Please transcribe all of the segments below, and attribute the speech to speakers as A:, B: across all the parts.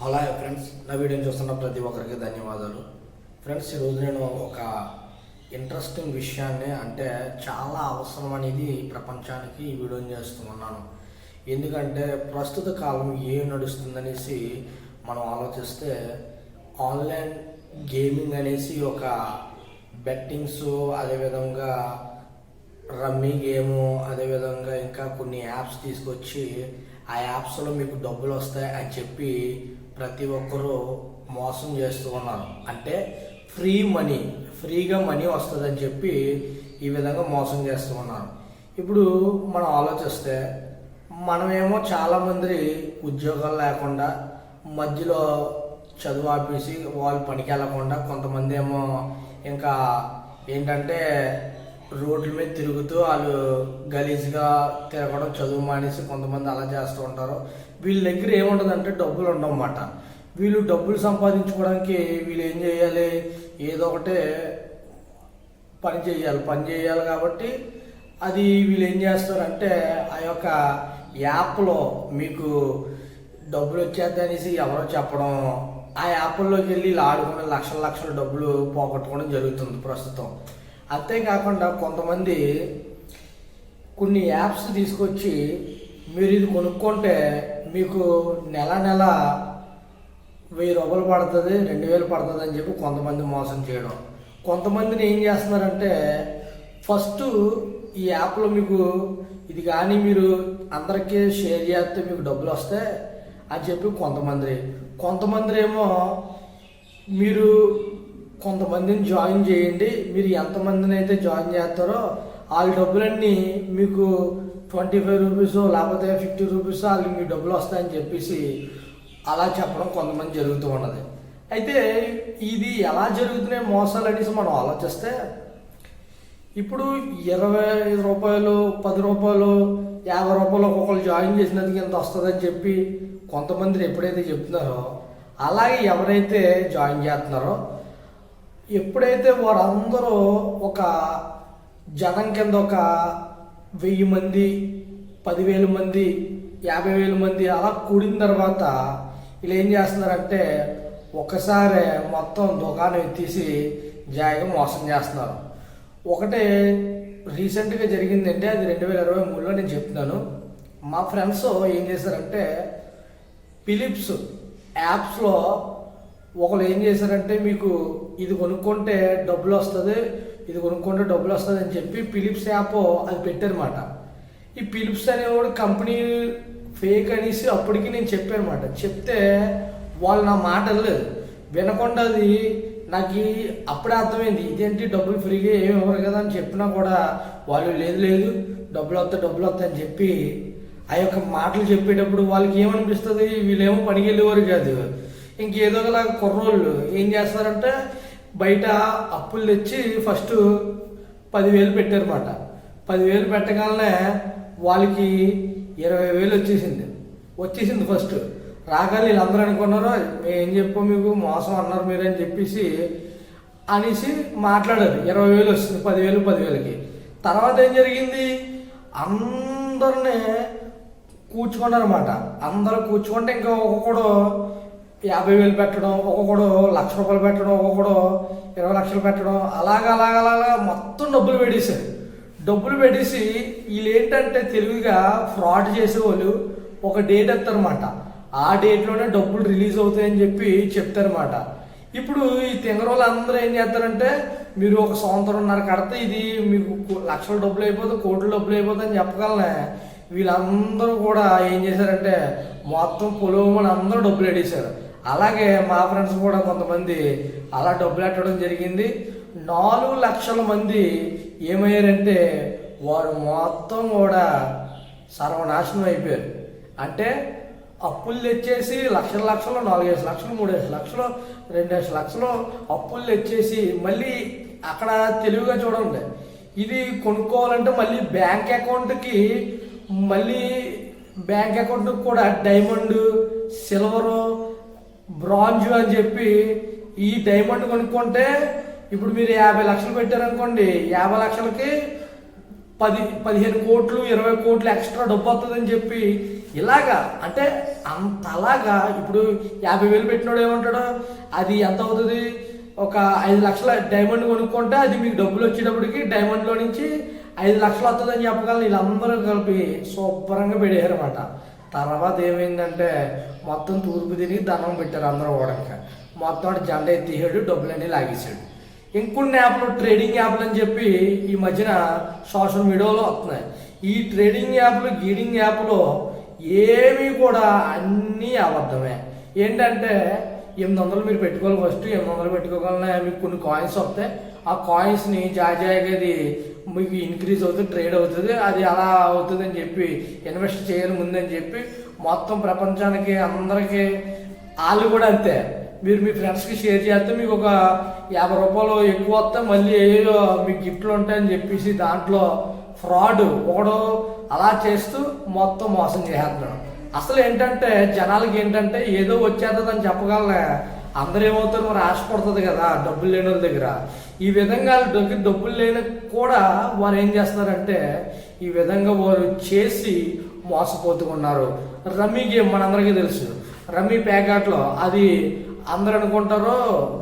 A: Hello friends నా వీడియోని చూస్తున్న ప్రతి ఒక్కరికి ధన్యవాదాలు. ఫ్రెండ్స్ ఈరోజు నేను ఒక ఇంట్రెస్టింగ్ విషయాన్ని అంటే చాలా అవసరం అనేది ప్రపంచానికి ఈ వీడియోని చేస్తున్నాను. ఎందుకంటే ప్రస్తుత కాలం ఏం నడుస్తుందనేసి మనం ఆలోచిస్తే ఆన్లైన్ గేమింగ్ అనేసి ఒక బెట్టింగ్స్ అదేవిధంగా రమ్మీ గేము అదేవిధంగా ఇంకా కొన్ని యాప్స్ తీసుకొచ్చి ఆ యాప్స్లో మీకు డబ్బులు వస్తాయి అని చెప్పి ప్రతి ఒక్కరూ మోసం చేస్తూ ఉన్నారు. అంటే ఫ్రీ మనీ ఫ్రీగా మనీ వస్తుందని చెప్పి ఈ విధంగా మోసం చేస్తూ ఉన్నారు. ఇప్పుడు మనం ఆలోచిస్తే మనమేమో చాలామంది ఉద్యోగాలు లేకుండా మధ్యలో చదువు ఆపేసి వాళ్ళు పనికి వెళ్ళకుండా కొంతమంది ఏమో ఇంకా ఏంటంటే రోడ్ల మీద తిరుగుతూ వాళ్ళు గలీజ్గా తిరగడం చదువు మానేసి కొంతమంది అలా చేస్తూ ఉంటారు. వీళ్ళ దగ్గర ఏముండదంటే డబ్బులు ఉండవన్నమాట. వీళ్ళు డబ్బులు సంపాదించుకోవడానికి వీళ్ళు ఏం చేయాలి? ఏదో ఒకటి పని చేయాలి. పని చేయాలి కాబట్టి అది వీళ్ళు ఏం చేస్తారంటే ఆ యొక్క యాప్లో మీకు డబ్బులు వచ్చేద్దనేసి ఎవరో చెప్పడం ఆ యాప్ల్లోకి వెళ్ళి ఆడుకున్న లక్షల లక్షల డబ్బులు పోగొట్టుకోవడం జరుగుతుంది ప్రస్తుతం. అంతేకాకుండా కొంతమంది కొన్ని యాప్స్ తీసుకొచ్చి మీరు ఇది కొనుక్కుంటే మీకు నెల నెల వెయ్యి రూపాయలు పడుతుంది రెండు వేలు పడుతుంది అని చెప్పి కొంతమంది మోసం చేయడం. కొంతమందిని ఏం చేస్తున్నారంటే ఫస్ట్ ఈ యాప్లో మీకు ఇది కానీ మీరు అందరికీ షేర్ చేస్తే మీకు డబ్బులు వస్తాయి అని చెప్పి కొంతమంది. కొంతమంది ఏమో మీరు కొంతమందిని జాయిన్ చేయండి మీరు ఎంతమందిని అయితే జాయిన్ చేస్తారో వాళ్ళ డబ్బులన్నీ మీకు ట్వంటీ ఫైవ్ రూపీస్ లేకపోతే ఫిఫ్టీ రూపీస్ వాళ్ళకి మీ డబ్బులు వస్తాయని చెప్పేసి అలా చెప్పడం కొంతమంది జరుగుతూ ఉన్నది. అయితే ఇది ఎలా జరుగుతున్నాయి మోసాలు అనేసి మనం ఆలోచిస్తే ఇప్పుడు ఇరవై ఐదు రూపాయలు పది రూపాయలు యాభై రూపాయలు ఒక్కొక్కరు జాయిన్ చేసినందుకు ఎంత వస్తుందని చెప్పి కొంతమంది ఎప్పుడైతే చెప్తున్నారో అలాగే ఎవరైతే జాయిన్ చేస్తున్నారో ఎప్పుడైతే వారందరూ ఒక జనం కింద ఒక వెయ్యి మంది పదివేల మంది యాభై వేల మంది అలా కూడిన తర్వాత వీళ్ళు ఏం చేస్తున్నారంటే ఒకసారి మొత్తం దుకాణం ఎత్తేసి జాయిగా మోసం చేస్తున్నారు. ఒకటే రీసెంట్గా జరిగిందంటే అది రెండు వేల ఇరవై మూడులో నేను చెప్తున్నాను. మా ఫ్రెండ్స్ ఏం చేశారంటే ఫిలిప్స్ యాప్స్లో ఒకళ్ళు ఏం చేశారంటే మీకు ఇది కొనుక్కుంటే డబ్బులు వస్తుంది ఇది కొనుక్కుంటే డబ్బులు వస్తుంది అని చెప్పి ఫిలిప్స్ యాప్ అది పెట్టారనమాట ఈ ఫిలిప్స్ అనేవాడు కంపెనీ ఫేక్ అనేసి అప్పటికి నేను చెప్పానమాట చెప్తే వాళ్ళు నా మాట లేదు వినకుండా అది నాకు ఈ- అప్పుడే అర్థమైంది. ఇదేంటి? డబ్బులు ఫ్రీగా ఏమి ఇవ్వరు కదా అని చెప్పినా కూడా వాళ్ళు లేదు లేదు డబ్బులు వస్తాయి డబ్బులు వస్తాయని చెప్పి ఆ యొక్క మాటలు చెప్పేటప్పుడు వాళ్ళకి ఏమనిపిస్తుంది? వీళ్ళేమో పనికి వెళ్ళేవారు కాదు. ఇంకేదో ఒకలా కుర్రోళ్ళు ఏం చేస్తారంటే బయట అప్పులు తెచ్చి ఫస్ట్ పదివేలు పెట్టారన్నమాట. పదివేలు పెట్టగానే వాళ్ళకి ఇరవై వేలు వచ్చేసింది. వచ్చేసింది ఫస్ట్. రాగానే వీళ్ళందరూ అనుకున్నారు మేము ఏం మీకు? మోసం అన్నారు మీరు అని చెప్పేసి అనేసి మాట్లాడారు. ఇరవై వేలు వస్తుంది పదివేలు పదివేలకి. తర్వాత ఏం జరిగింది? అందరినీ కూర్చుకున్నారన్నమాట. అందరూ కూర్చుకుంటే ఇంకా ఒక్కొక్కడు యాభై వేలు పెట్టడం ఒక్కొక్కడు లక్ష రూపాయలు పెట్టడం ఒక్కొక్కడు ఇరవై లక్షలు పెట్టడం అలాగ అలాగ అలాగా మొత్తం డబ్బులు పెట్టేశారు డబ్బులు పెట్టేసి వీళ్ళు ఏంటంటే తెలివిగా ఫ్రాడ్ చేసేవాళ్ళు ఒక డేట్ ఎత్తారన్నమాట ఆ డేట్లోనే డబ్బులు రిలీజ్ అవుతాయని చెప్పి చెప్తారన్నమాట. ఇప్పుడు ఈ తింగరోళ్ళు అందరూ ఏం చేస్తారంటే మీరు ఒక సంవత్సరంన్నర కడితే ఇది మీకు లక్షల డబ్బులు అయిపోతుంది కోట్ల డబ్బులు అయిపోతుంది అని చెప్పగలనే వీళ్ళందరూ కూడా ఏం చేశారంటే మొత్తం పొలవమని అందరూ డబ్బులు ఎడేశారు అలాగే మా ఫ్రెండ్స్ కూడా కొంతమంది అలా డబ్బులు ఎట్టడం జరిగింది. నాలుగు లక్షల మంది ఏమయ్యారంటే వారు మొత్తం కూడా సర్వనాశనం అయిపోయారు. అంటే అప్పులు తెచ్చేసి లక్షల లక్షలు నాలుగేసి లక్షలు మూడేసి లక్షలు రెండేసి లక్షలు అప్పులు తెచ్చేసి మళ్ళీ అక్కడ తెలివిగా చూడండి. ఇది కొనుక్కోవాలంటే మళ్ళీ బ్యాంక్ అకౌంట్కి మళ్ళీ బ్యాంక్ అకౌంట్ కూడా డైమండ్ సిల్వరు బ్రాంజ్ అని చెప్పి ఈ డైమండ్ కొనుక్కుంటే ఇప్పుడు మీరు యాభై లక్షలు పెట్టారనుకోండి యాభై లక్షలకి పది పదిహేను కోట్లు ఇరవై కోట్లు ఎక్స్ట్రా డబ్బు వస్తుందని చెప్పి ఇలాగా అంటే అంతలాగా ఇప్పుడు యాభై వేలు పెట్టినోడు ఏమంటాడు? అది ఎంత అవుతుంది? ఒక ఐదు లక్షల డైమండ్ కొనుక్కుంటే అది మీకు డబ్బులు వచ్చేటప్పటికి డైమండ్లో నుంచి ఐదు లక్షలు వస్తుందని చెప్పగలను. వీళ్ళందరూ కలిపి శుభ్రంగా పెట్టారు తర్వాత ఏమైందంటే మొత్తం తూర్పు తిరిగి దండం పెట్టారు అందరూ ఓడక. మొత్తం జెండా ఎత్తిసాడు డబ్బులన్నీ లాగేశాడు ఇంకొన్ని యాప్లు ట్రేడింగ్ యాప్లు అని చెప్పి ఈ మధ్యన సోషల్ మీడియాలో వస్తున్నాయి. ఈ ట్రేడింగ్ యాప్లు గీడింగ్ యాప్లో ఏమీ కూడా అన్నీ అబద్ధమే. ఏంటంటే ఎనిమిది వందలు మీరు పెట్టుకోవాలి ఫస్ట్ ఎనిమిది వందలు పెట్టుకోగలనే మీకు కొన్ని కాయిన్స్ వస్తాయి. ఆ కాయిన్స్ని జాజాగా మీకు ఇంక్రీజ్ అవుతుంది ట్రేడ్ అవుతుంది అది అలా అవుతుంది అని చెప్పి ఇన్వెస్ట్ చేయని ముందని చెప్పి మొత్తం ప్రపంచానికి అందరికీ వాళ్ళు కూడా అంతే. మీరు మీ ఫ్రెండ్స్కి షేర్ చేస్తే మీకు ఒక యాభై రూపాయలు ఎక్కువ వస్తే మళ్ళీ ఏదో మీకు గిఫ్ట్లు ఉంటాయని చెప్పేసి దాంట్లో ఫ్రాడ్ ఒకడు అలా చేస్తూ మొత్తం మోసం చేసేస్తున్నాడు అసలు ఏంటంటే జనాలకి ఏంటంటే ఏదో వచ్చేస్తుందని చెప్పగలనే అందరూ ఏమవుతారు మరి ఆశపడుతుంది కదా డబ్బులు లేని వాళ్ళ దగ్గర. ఈ విధంగా వాళ్ళ దగ్గర డబ్బులు లేని కూడా వారు ఏం చేస్తున్నారంటే ఈ విధంగా వారు చేసి మోసపోతూ ఉన్నారు రమ్మీ గేమ్ మనందరికీ తెలుసు. రమ్మీ ప్యాకెట్లో అది అందరు అనుకుంటారు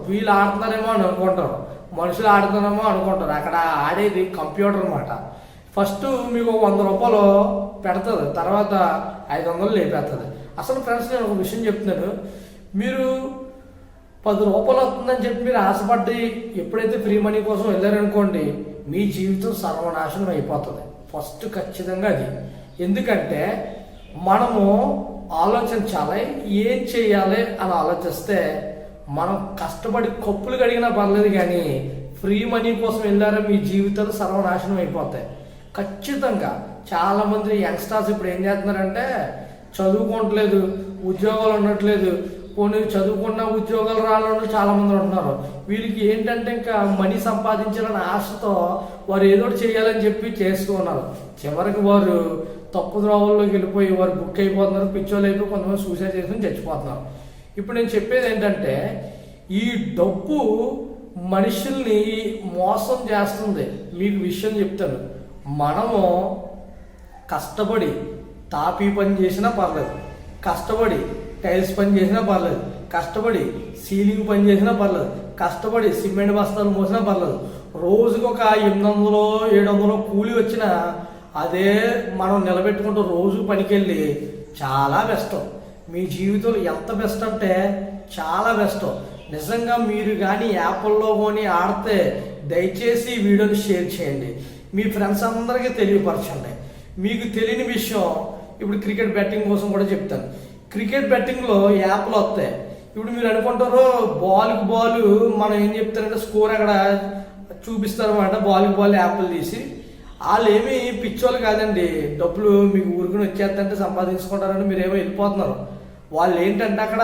A: వీళ్ళు ఆడుతున్నారేమో అని అనుకుంటారు. మనుషులు ఆడుతున్నారేమో అనుకుంటారు. అక్కడ ఆడేది కంప్యూటర్ అన్నమాట. ఫస్ట్ మీకు వంద రూపాయలు పెడుతుంది తర్వాత ఐదు వందలు లేపేస్తుంది అసలు ఫ్రెండ్స్ నేను ఒక విషయం చెప్తున్నాను. మీరు పది రూపాయలు వస్తుందని చెప్పి మీరు ఆశపడ్డి ఎప్పుడైతే ఫ్రీ మనీ కోసం వెళ్ళారనుకోండి మీ జీవితం సర్వనాశనం అయిపోతుంది. ఫస్ట్ ఖచ్చితంగా అది. ఎందుకంటే మనము ఆలోచించాలి ఏం చేయాలి అని ఆలోచిస్తే మనం కష్టపడి కప్పులు కడిగినా పర్లేదు కానీ ఫ్రీ మనీ కోసం వెళ్ళారా మీ జీవితాలు సర్వనాశనం అయిపోతాయి. ఖచ్చితంగా చాలామంది యంగ్స్టర్స్ ఇప్పుడు ఏం చేస్తున్నారంటే చదువుకోవట్లేదు ఉద్యోగాలు ఉండట్లేదు కొన్ని చదువుకున్న ఉద్యోగాలు రావాలని చాలా మంది ఉంటున్నారు వీరికి ఏంటంటే ఇంకా మనీ సంపాదించాలని ఆశతో వారు ఏదో చేయాలని చెప్పి చేస్తూ ఉన్నారు. చివరికి వారు తప్పు ద్రోవల్లోకి వెళ్ళిపోయి వారు బుక్ అయిపోతున్నారు పిచ్చోళ్ళు అయిపోయి కొంతమంది సూసైడ్ చేసుకుని చచ్చిపోతున్నారు. ఇప్పుడు నేను చెప్పేది ఏంటంటే ఈ డబ్బు మనుషుల్ని మోసం చేస్తుంది. మీకు విషయం చెప్తాను. మనము కష్టపడి తాపీ పని చేసినా పర్లేదు. కష్టపడి టైల్స్ పని చేసినా పర్లేదు. కష్టపడి సీలింగ్ పని చేసినా పర్లేదు. కష్టపడి సిమెంట్ బస్తాలు మోసినా పర్లేదు. రోజుకి ఒక ఎనిమిది వందలు ఏడు వందలు కూలి వచ్చినా అదే మనం నిలబెట్టుకుంటూ రోజు పనికెళ్ళి చాలా బెస్ట్ మీ జీవితంలో ఎంత బెస్ట్ అంటే చాలా బెస్ట్. నిజంగా మీరు కానీ యాప్ల్లో కొని ఆడితే దయచేసి ఈ వీడియోని షేర్ చేయండి. మీ ఫ్రెండ్స్ అందరికీ తెలియపరచండి. మీకు తెలియని విషయం ఇప్పుడు క్రికెట్ బ్యాటింగ్ కోసం కూడా చెప్తాను. క్రికెట్ బెట్టింగ్లో యాప్లు వస్తాయి. ఇప్పుడు మీరు అనుకుంటారు బాల్కి బాల్ మనం ఏం చెప్తారంటే స్కోర్ అక్కడ చూపిస్తారు అనమాట బాల్కి బాల్ యాప్లు తీసి. వాళ్ళు ఏమి పిచ్చోళ్ళు కాదండి. డబ్బులు మీకు ఊరుకుని వచ్చేస్తంటే సంపాదించుకుంటారని మీరేమో వెళ్ళిపోతున్నారు. వాళ్ళు ఏంటంటే అక్కడ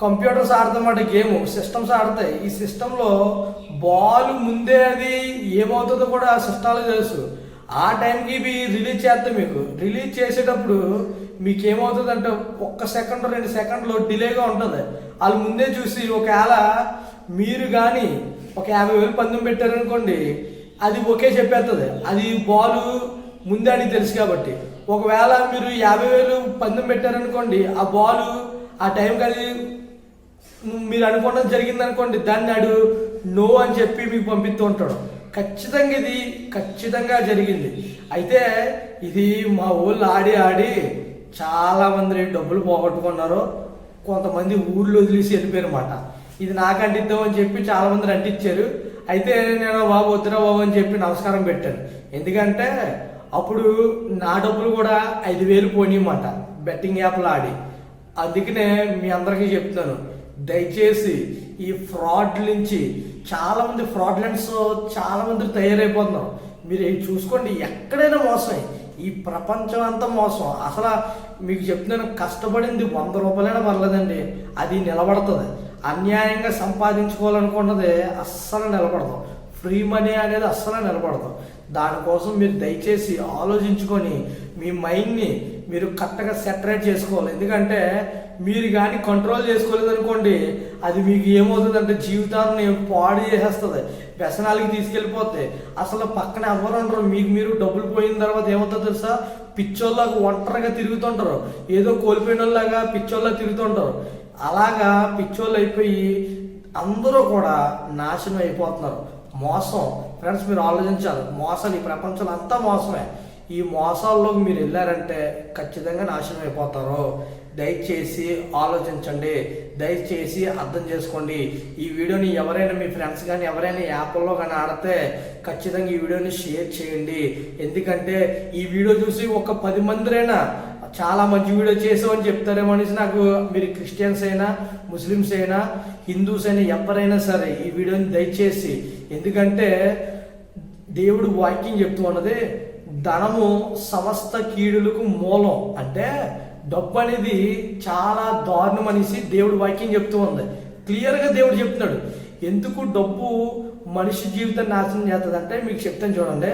A: కంప్యూటర్స్ ఆడుతామాట గేమ్ సిస్టమ్స్ ఆడతాయి. ఈ సిస్టంలో బాల్ ముందే అది ఏమవుతుందో కూడా సిస్టాలు తెలుసు. ఆ టైంకి ఇవి రిలీజ్ చేస్తాయి మీకు. రిలీజ్ చేసేటప్పుడు మీకేమవుతుంది అంటే ఒక్క సెకండ్ రెండు సెకండ్లో డిలేగా ఉంటుంది. వాళ్ళు ముందే చూసి ఒకవేళ మీరు కానీ ఒక యాభై వేలు పందెం పెట్టారనుకోండి అది ఒకే చెప్పేస్తుంది అది బాల్ ముందే అని తెలుసు కాబట్టి. ఒకవేళ మీరు యాభై వేలు పందెం పెట్టారనుకోండి ఆ బాల్ ఆ టైంకి అది మీరు అనుకోవడం జరిగింది అనుకోండి దాన్ని అడు నో అని చెప్పి మీకు పంపిస్తూ ఉంటాడు. ఖచ్చితంగా ఇది ఖచ్చితంగా జరిగింది. అయితే ఇది మా ఊళ్ళో ఆడి ఆడి చాలా మంది డబ్బులు పోగొట్టుకున్నారు కొంతమంది ఊర్లు వదిలేసి వెళ్ళిపోయారన్నమాట. ఇది నాకు అంటిద్దామని చెప్పి చాలా మంది అంటించారు అయితే నేను బాబు వద్దురా బాబు అని చెప్పి నమస్కారం పెట్టాను. ఎందుకంటే అప్పుడు నా డబ్బులు కూడా ఐదు వేలు పోనీయమాట బెట్టింగ్ యాప్లో ఆడి. అందుకనే మీ అందరికీ చెప్తాను దయచేసి ఈ ఫ్రాడ్ నుంచి చాలామంది ఫ్రాడ్లెంట్స్ చాలామంది తయారైపోతున్నారు. మీరు చూసుకోండి. ఎక్కడైనా మోసమే. ఈ ప్రపంచం అంతా మోసం. అసలు మీకు చెప్తున్నాను కష్టపడింది వంద రూపాయలైనా పర్లేదండి. అది నిలబడుతుంది. అన్యాయంగా సంపాదించుకోవాలనుకున్నది అస్సలు నిలబడదు. ఫ్రీ మనీ అనేది అస్సలు నిలబడదు. దానికోసం మీరు దయచేసి ఆలోచించుకొని మీ మైండ్ని మీరు కరెక్ట్గా సెటరేట్ చేసుకోవాలి. ఎందుకంటే మీరు కానీ కంట్రోల్ చేసుకోలేదు అనుకోండి అది మీకు ఏమవుతుందంటే జీవితాన్ని పాడు చేసేస్తుంది. వ్యసనాలకి తీసుకెళ్ళిపోతే అసలు పక్కన ఎవరు ఉండరు. మీకు మీరు డబ్బులు పోయిన తర్వాత ఏమవుతుందో తెలుసా? పిచ్చోళ్ళకు ఒంటరిగా తిరుగుతుంటారు. ఏదో కోల్పోయిన వాళ్ళగా పిచ్చోళ్ళ తిరుగుతుంటారు. అలాగా పిచ్చోళ్ళు అయిపోయి అందరూ కూడా నాశనం అయిపోతున్నారు. మోసం. ఫ్రెండ్స్ మీరు ఆలోచించాలి. మోసాలు ఈ ప్రపంచంలో అంతా మోసమే. ఈ మోసాల్లోకి మీరు వెళ్ళారంటే ఖచ్చితంగా నాశనం అయిపోతారు. దయచేసి ఆలోచించండి. దయచేసి అర్థం చేసుకోండి. ఈ వీడియోని ఎవరైనా మీ ఫ్రెండ్స్ కానీ ఎవరైనా యాప్లో కానీ ఆడితే ఖచ్చితంగా ఈ వీడియోని షేర్ చేయండి. ఎందుకంటే ఈ వీడియో చూసి ఒక పది మందిరైనా చాలా మంచి వీడియో చేసామని చెప్తారేమో అనేసి నాకు మీరు క్రిస్టియన్స్ అయినా ముస్లిమ్స్ అయినా హిందూస్ అయినా ఎవరైనా సరే ఈ వీడియోని దయచేసి. ఎందుకంటే దేవుడు వాక్యం చెప్తూ ఉన్నది ధనము సమస్త కీడులకు మూలం. అంటే డబ్బు అనేది చాలా దారుణం అనేసి దేవుడు వాక్యం చెప్తూ ఉంది. క్లియర్గా దేవుడు చెప్తున్నాడు. ఎందుకు డబ్బు మనిషి జీవితాన్ని నాశనం చేస్తుంది అంటే మీకు చెప్తాను చూడండి.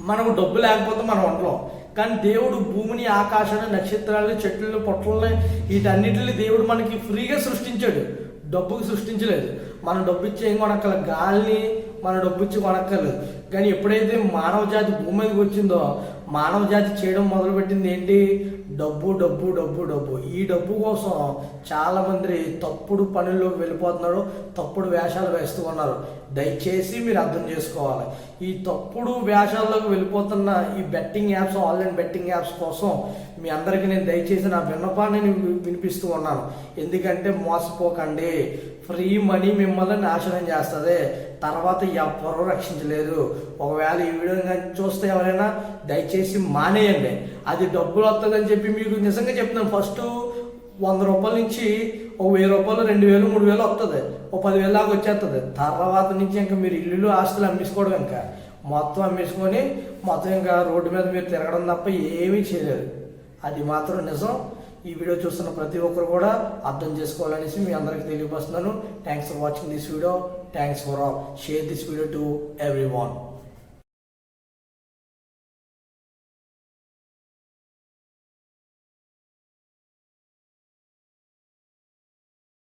A: మనకు డబ్బు లేకపోతే మనం ఉండలేం. కానీ దేవుడు భూమిని ఆకాశాన్ని నక్షత్రాలు చెట్లు పొట్టలని వీటన్నిటిని దేవుడు మనకి ఫ్రీగా సృష్టించాడు. డబ్బుకి సృష్టించలేదు. మనం డబ్బు ఇచ్చి ఏం కొనక్కల గాలిని మన డబ్బు ఇచ్చి కొనక్కర్లేదు. కానీ ఎప్పుడైతే మానవ జాతి భూమి మీదకి వచ్చిందో మానవ జాతి చేయడం మొదలుపెట్టింది ఏంటి? డబ్బు డబ్బు డబ్బు డబ్బు. ఈ డబ్బు కోసం చాలామంది తప్పుడు పనుల్లోకి వెళ్ళిపోతున్నారు తప్పుడు వేషాలు వేస్తూ ఉన్నారు. దయచేసి మీరు అర్థం చేసుకోవాలి. ఈ తప్పుడు వేషాల్లోకి వెళ్ళిపోతున్న ఈ betting apps online betting apps కోసం మీ అందరికీ నేను దయచేసి నా విన్నపాన్ని వినిపిస్తూ ఉన్నాను. ఎందుకంటే మోసపోకండి. ఫ్రీ మనీ మిమ్మల్ని నాశనం చేస్తుంది. తర్వాత ఎవ్వరూ రక్షించలేదు. ఒకవేళ ఈ వీడియో కానీ చూస్తే ఎవరైనా దయచేసి మానేయండి. అది డబ్బులు వస్తుందని చెప్పి మీకు నిజంగా చెప్తున్నాను. ఫస్ట్ వంద రూపాయల నుంచి ఒక వెయ్యి రూపాయలు రెండు వేలు మూడు వేలు వస్తుంది ఒక పదివేలు దాకా వచ్చేస్తుంది తర్వాత నుంచి ఇంకా మీరు ఇల్లు ఆస్తులు అమ్మేసుకోవడం ఇంకా మొత్తం అమ్మేసుకొని మొత్తం ఇంకా రోడ్డు మీద మీరు తిరగడం తప్ప ఏమీ చేయలేరు. అది మాత్రం నిజం. ఈ వీడియో చూస్తున్న ప్రతి ఒక్కరు కూడా అర్థం చేసుకోవాలనేసి మీ అందరికీ తెలియపరుస్తున్నాను. Thanks for watching this video thanks for share this video to everyone